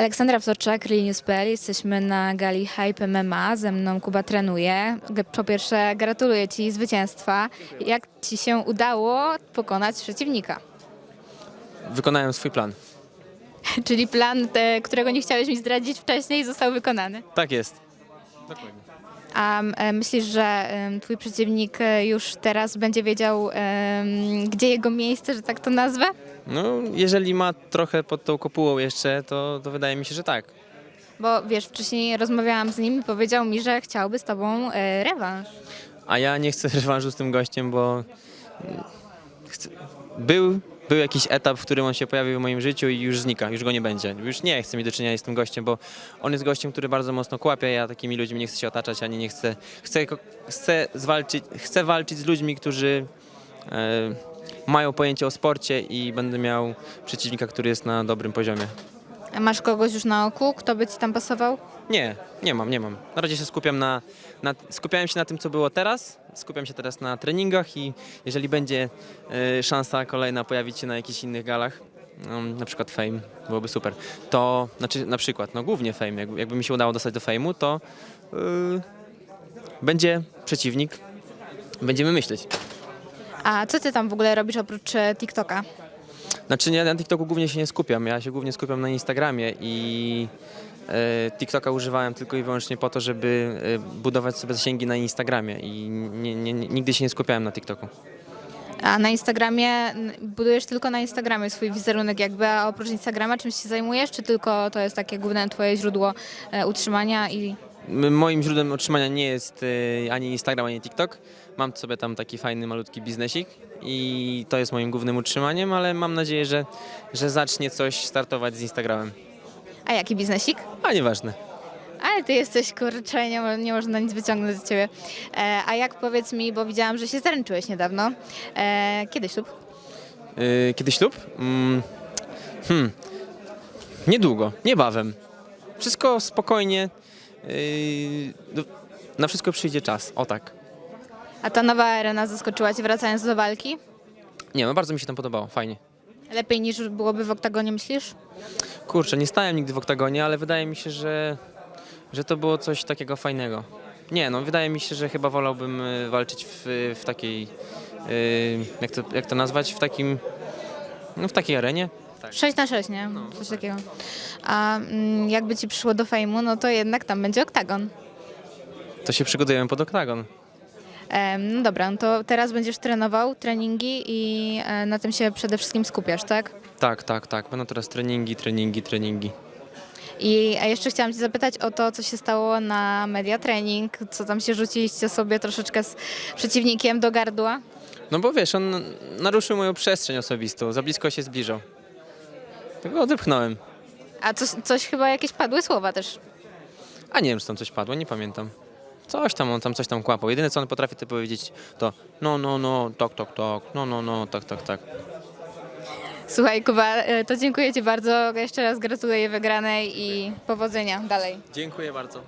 Aleksandra Wtorczak, News.pl. Jesteśmy na gali Hype MMA. Ze mną Kuba trenuje. Po pierwsze gratuluję Ci zwycięstwa. Jak Ci się udało pokonać przeciwnika? Wykonałem swój plan. Czyli plan, te, którego nie chciałeś mi zdradzić wcześniej, został wykonany. Tak jest. Dokładnie. A e, myślisz, że Twój przeciwnik e, już teraz będzie wiedział, gdzie jego miejsce, że tak to nazwę? No, jeżeli ma trochę pod tą kopułą jeszcze, to, to wydaje mi się, że tak. Bo wiesz, wcześniej rozmawiałam z nim i powiedział mi, że chciałby z Tobą e, rewanż. A ja nie chcę rewanżu z tym gościem, bo. Był, był jakiś etap, w którym on się pojawił w moim życiu i już znika, już go nie będzie. Już nie chcę mieć do czynienia z tym gościem, bo on jest gościem, który bardzo mocno kłapie, ja takimi ludźmi nie chcę się otaczać, ani nie chcę... Chcę, chcę, zwalczyć, chcę walczyć z ludźmi, którzy e, mają pojęcie o sporcie i będę miał przeciwnika, który jest na dobrym poziomie. A Masz kogoś już na oku, kto by Ci tam pasował? Nie, nie mam, nie mam. Na razie się skupiam na, na skupiałem się na tym, co było teraz. Skupiam się teraz na treningach i jeżeli będzie y, szansa kolejna pojawić się na jakichś innych galach, um, na przykład Fame, byłoby super, to znaczy na przykład, no głównie Fame, jak, jakby mi się udało dostać do Fame'u, to y, będzie przeciwnik, będziemy myśleć. A co Ty tam w ogóle robisz oprócz e, TikToka? Znaczy nie, na TikToku głównie się nie skupiam, ja się głównie skupiam na Instagramie i e, TikToka używałem tylko i wyłącznie po to, żeby e, budować sobie zasięgi na Instagramie i nie, nie, nigdy się nie skupiałem na TikToku. A na Instagramie budujesz tylko na Instagramie swój wizerunek jakby, a oprócz Instagrama czymś się zajmujesz, czy tylko to jest takie główne Twoje źródło e, utrzymania i Moim źródłem utrzymania nie jest e, ani Instagram, ani TikTok. Mam sobie tam taki fajny, malutki biznesik i to jest moim głównym utrzymaniem, ale mam nadzieję, że, że zacznie coś startować z Instagramem. A jaki biznesik? A nieważne. Ale ty jesteś kurczę, nie, nie można nic wyciągnąć z ciebie. E, a jak powiedz mi, bo widziałam, że się zaręczyłeś niedawno. E, kiedy ślub? Yy, kiedy ślub? Mm, hmm. Niedługo, niebawem. Wszystko spokojnie. Yy, do- na wszystko przyjdzie czas. O tak. A ta nowa arena zaskoczyła cię wracając do walki? Nie, no bardzo mi się tam podobało, fajnie. Lepiej niż byłoby w oktagonie, myślisz? Kurczę, nie stałem nigdy w oktagonie, ale wydaje mi się, że, że to było coś takiego fajnego. Nie, no wydaje mi się, że chyba wolałbym y, walczyć w, w takiej, y, jak, to, jak to nazwać, w takim, no w takiej arenie. Tak. 6 na 6, nie? Coś takiego. A mm, jakby ci przyszło do fejmu, no to jednak tam będzie oktagon. To się przygotujemy pod oktagon. Em, no dobra, no to teraz będziesz trenował treningi i e, na tym się przede wszystkim skupiasz, tak? Tak, tak, tak. Będą teraz treningi, treningi, treningi. I a jeszcze chciałam cię zapytać o to, co się stało na media trening, co tam się rzuciliście sobie troszeczkę z przeciwnikiem do gardła. No bo wiesz, on naruszył moją przestrzeń osobistą, za blisko się zbliżał. Tego odepchnąłem. A coś, coś chyba jakieś padły słowa też. A nie wiem, czy tam coś padło, nie pamiętam. Coś tam, on tam coś tam kłapał. Jedyne, co on potrafi to powiedzieć, to no, no, no, tak, tak, tak, no, no, no, tak, tak, tak. Słuchaj Kuba, e, to dziękuję ci bardzo. Jeszcze raz gratuluję wygranej i powodzenia dalej. Dziękuję bardzo.